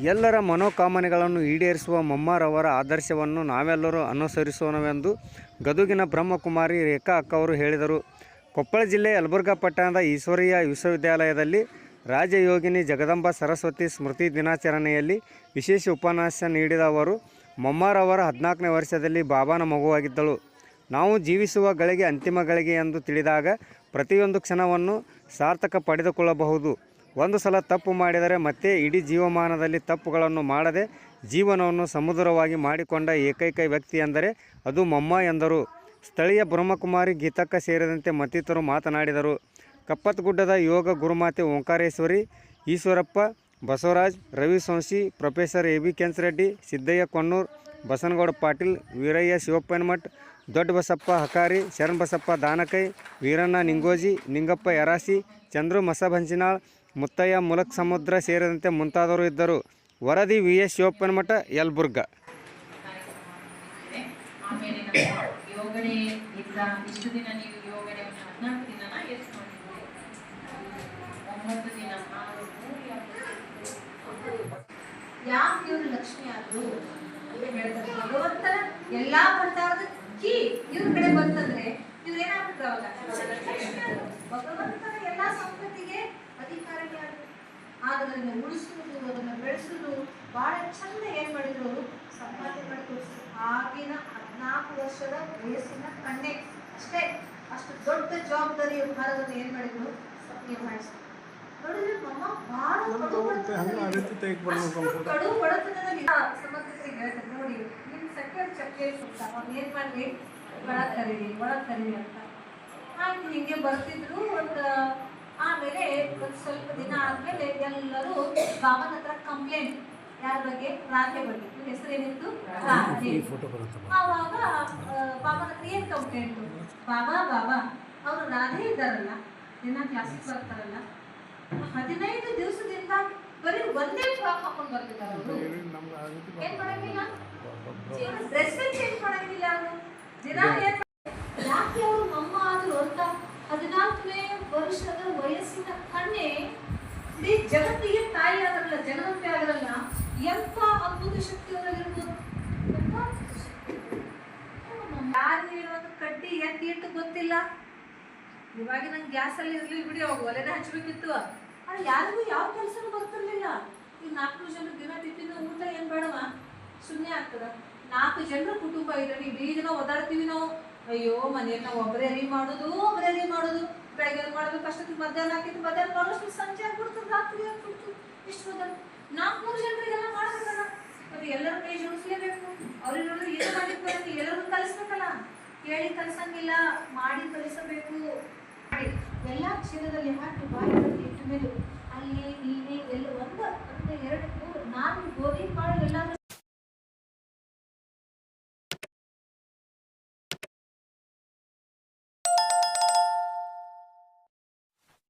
ಎಲ್ಲರ ಮನೋಕಾಮನೆಗಳನ್ನು ಈಡೇರಿಸುವ ಮಮ್ಮಾರವರ ಆದರ್ಶವನ್ನು ನಾವೆಲ್ಲರೂ ಅನುಸರಿಸೋಣವೆಂದು ಗದುಗಿನ ಬ್ರಹ್ಮಕುಮಾರಿ ರೇಖಾ ಅಕ್ಕವರು ಹೇಳಿದರು. ಕೊಪ್ಪಳ ಜಿಲ್ಲೆ ಯಲಬುರ್ಗಾ ಪಟ್ಟಣದ ಈಶ್ವರೀಯ ವಿಶ್ವವಿದ್ಯಾಲಯದಲ್ಲಿ ರಾಜಯೋಗಿನಿ ಜಗದಂಬ ಸರಸ್ವತಿ ಸ್ಮೃತಿ ದಿನಾಚರಣೆಯಲ್ಲಿ ವಿಶೇಷ ಉಪನ್ಯಾಸ ನೀಡಿದ ಅವರು ಮಮ್ಮಾರವರ ಹದಿನಾಲ್ಕನೇ ವರ್ಷದಲ್ಲಿ ಬಾಬಾನ ಮಗುವಾಗಿದ್ದಳು. ನಾವು ಜೀವಿಸುವ ಗಳಿಗೆ ಅಂತಿಮ ಗಳಿಗೆ ಎಂದು ತಿಳಿದಾಗ ಪ್ರತಿಯೊಂದು ಕ್ಷಣವನ್ನು ಸಾರ್ಥಕ ಪಡೆದುಕೊಳ್ಳಬಹುದು. ಒಂದು ಸಲ ತಪ್ಪು ಮಾಡಿದರೆ ಮತ್ತೆ ಇಡೀ ಜೀವಮಾನದಲ್ಲಿ ತಪ್ಪುಗಳನ್ನು ಮಾಡದೆ ಜೀವನವನ್ನು ಸಮುದ್ರವಾಗಿ ಮಾಡಿಕೊಂಡ ಏಕೈಕ ವ್ಯಕ್ತಿ ಎಂದರೆ ಅದು ಮಮ್ಮ ಎಂದರು. ಸ್ಥಳೀಯ ಬ್ರಹ್ಮಕುಮಾರಿ ಗೀತಕ್ಕ ಸೇರಿದಂತೆ ಮತ್ತಿತರರು ಮಾತನಾಡಿದರು. ಕಪ್ಪತ್ಗುಡ್ಡದ ಯೋಗ ಗುರುಮಾತೆ Omkareshwari, Eshwarappa, Basavaraj Ravi Somshi professor A B Kenchareddy Siddaiah Konnur, Basanagouda Patil, Veeraiah Shivappanamath, Dodda Basappa Hakari Sharanabasappa ದಾನಕೈ, Veeranna Ningoji, Ningappa ಯರಾಸಿ, Chandru ಮಸಭಂಚಿನಾಳ್ Muthaiah ಮುಲಕ್ ಸಮುದ್ರ ಸೇರಿದಂತೆ ಮುಂತಾದವರು ಇದ್ದರು. ವರದಿ ವಿ ಎಸ್ ಶಿವಪ್ಪನಮಠ ಯಲಬುರ್ಗ. ಯಾಕೆ ಇವ್ರು ಲಕ್ಷ್ಮಿ ಆದ್ರು? ಭಗವಂತನ ಎಲ್ಲಾ ಪ್ರಕಾರದ ಕೀ ಇವ್ರ ಕಡೆ ಬಂತಂದ್ರೆ ಅವಾಗ? ಸಂಪತ್ತಿಗೆ ಅಧಿಕಾರಿ ಆದ್ರು ಆಗ ಅದನ್ನ ಉಳಿಸುವುದು ಅದನ್ನ ಬೆಳೆಸುವುದು ಬಹಳ ಚಂದ ಏನ್ ಮಾಡಿದ್ರು ಅವರು? ಸಂಪಾದನೆ ಮಾಡಿ ತೋರಿಸಿದ್ರು ಆಗಿನ ಹದಿನಾಲ್ಕು ವರ್ಷದ ವಯಸ್ಸಿನ ಕಣ್ಣೆ. ಅಷ್ಟೇ ಅಷ್ಟು ದೊಡ್ಡ ಜವಾಬ್ದಾರಿ ಭಾರತವನ್ನು ಏನ್ ಮಾಡಿದ್ರು? ನಿಭಾಯಿಸಿದ್ರು ನೋಡಿದ್ರೆ ಮಮ್ಮ ಬಹಳ ಕಡು ಬಡತನದಲ್ಲಿ ಸಮರ್ಥಕರಿಗೆ ಹೇಳ್ತಾರೆ ನೋಡಿ ನಿಮ್ ಸಕ್ಕರೆ ಚಕ್ಕೆ ಸುತ್ತ ಅವ್ರು ಏನ್ ಮಾಡ್ಲಿ? ಒಳಗ್ ಕರೀರಿ ಒಳಗ್ ಕರೀರಿ ಅಂತ. ಆಯ್ತು ಹಿಂಗೆ ಬರ್ತಿದ್ರು ಒಂದು ಆಮೇಲೆ ಒಂದು ಸ್ವಲ್ಪ ದಿನ ಆದ್ಮೇಲೆ ಎಲ್ಲರೂ ಬಾಬನ ಹತ್ರ ಕಂಪ್ಲೇಂಟ್ ಯಾರ ಬಗ್ಗೆ? ರಾಧೆ ಬಗ್ಗೆ. ಹೆಸರು ಹೆಸರೇನಿತ್ತು ರಾಧೆ. ಆವಾಗ ಆ, ಬಾಬನ ಹತ್ರ ಏನ್ ಕಂಪ್ಲೇಂಟ್ ಬಾಬಾ ಬಾಬಾ ಅವರು ರಾಧೆ ಇದ್ದಾರಲ್ಲ ದಿನ ಕ್ಲಾಸಿಗೆ ಬರ್ತಾರಲ್ಲ ಹದಿನೈದು ದಿವಸದಿಂದ ಬರೀ ಒಂದೇ ಫ್ರಾಕ್ ಹಾಕೊಂಡು ಬರ್ತಿದ್ದಾರೆ ಅವರು. ಏನ್ ಮಾಡಂಗಿಲ್ಲ? ಡ್ರೆಸ್ ಚೇಂಜ್ ಮಾಡಂಗಿಲ್ಲ ಅವರು? ದಿನ ಏನ್ ಮಾಡ್- ಯಾಕೆ ಅವರು ಮಮ್ಮ ಆದ್ರು ಅಂತ ಹದಿನಾಲ್ಕನೇ ವರ್ಷದ ವಯಸ್ಸಿನ ಕಣ್ಣೆ ಇಡೀ ಜಗತ್ತಿಗೆ ತಾಯಿ ಆಗಲ್ಲ ಜಗದಂತೆ ಆಗಲ್ಲ ಎಂತ ಅದ್ಭುತ ಶಕ್ತಿ? ಅವರಾಗಿರ್ಬೋದು. ಯಾರು ಹೇಳೋದು ಕಡ್ಡಿ ಎತ್ತಿ ಇಟ್ಟು ಗೊತ್ತಿಲ್ಲ. ಇವಾಗ ನಂಗೆ ಗ್ಯಾಸ್ ಅಲ್ಲಿ ಇರ್ಲಿ ಬಿಡಿ, ಅವಾಗ ಒಲೆನ ಹಚ್ಬೇಕಿತ್ತು ಆದ್ರೆ ಯಾರಿಗೂ ಯಾವ ಕೆಲಸನೂ ಬರ್ತಿರ್ಲಿಲ್ಲ ಈ ನಾಲ್ಕು ಜನ ದಿನ ತಿಂತಿನ ಊಟ ಏನ್ ಬೇಡವ? ಸುಮ್ಮನೆ ಆಗ್ತದ. ನಾಲ್ಕು ಜನರ ಕುಟುಂಬ ಇದ್ರೆ ಇಡೀ ದಿನ ಓದಾಡ್ತೀವಿ ನಾವು. ಅಯ್ಯೋ ಮನೆಯನ್ನ ನಾವು ಒಬ್ಬರೇ ಅರಿ ಮಾಡೋದು ಅರಿವಿ ಮಾಡೋದು. ಬೆಳಗ್ಗೆ ಅಷ್ಟೊತ್ತಿಗೆ ಮಧ್ಯಾಹ್ನ ಹಾಕಿತ್ತು ಮಧ್ಯಾಹ್ನ ಮಾಡೋಷ್ಟು ಸಂಜೆ ಆಗ್ಬಿಡ್ತದೆ, ರಾತ್ರಿ ಆಗ್ಬಿಡ್ತು. ಇಷ್ಟು ನಾಲ್ಕು, ಮೂರು ಜನರಿಗೆಲ್ಲ ಮಾಡ್ಬೇಕಲ್ಲ. ಮತ್ತೆ ಎಲ್ಲರ ಕೈ ಜೋಡಿಸ್ಲೇಬೇಕು. ಅವ್ರಿಗೆ ಏನು ಮಾಡ್ಲಿಕ್ಕೆ ಬರುತ್ತೆ ಎಲ್ಲರೂ ಕಲಿಸ್ಬೇಕಲ್ಲ. ಕೇಳಿ ಕಲಿಸಂಗಿಲ್ಲ, ಮಾಡಿ ಕಲಿಸಬೇಕು. ಎಲ್ಲ ಕ್ಷೇತ್ರದಲ್ಲಿ ಹಾಕಿ ಬಾಯಿ ಇಟ್ಟ ಮೇಲೆ ಅಲ್ಲಿ